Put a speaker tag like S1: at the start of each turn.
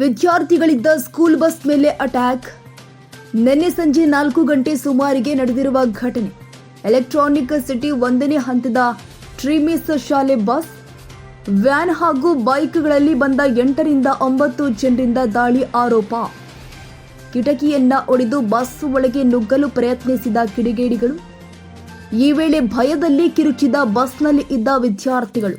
S1: ವಿದ್ಯಾರ್ಥಿಗಳಿದ್ದ school bus ಮೇಲೆ attack. ನಿನ್ನೆ ಸಂಜೆ ನಾಲ್ಕು ಗಂಟೆ ಸುಮಾರಿಗೆ ನಡೆದಿರುವ ಘಟನೆ. ಎಲೆಕ್ಟ್ರಾನಿಕ್ ಸಿಟಿ ಒಂದನೇ ಹಂತದ ಟ್ರಿಮಿಸ್ ಶಾಲೆ ಬಸ್, ವ್ಯಾನ್ ಹಾಗೂ ಬೈಕ್ಗಳಲ್ಲಿ ಬಂದ ಎಂಟರಿಂದ ಒಂಬತ್ತು ಜನರಿಂದ ದಾಳಿ ಆರೋಪ. ಕಿಟಕಿಯನ್ನ ಒಡೆದು ಬಸ್ ಒಳಗೆ ನುಗ್ಗಲು ಪ್ರಯತ್ನಿಸಿದ ಕಿಡಿಗೇಡಿಗಳು. ಈ ವೇಳೆ ಭಯದಲ್ಲಿ ಕಿರುಚಿದ ಬಸ್ನಲ್ಲಿ ಇದ್ದ ವಿದ್ಯಾರ್ಥಿಗಳು.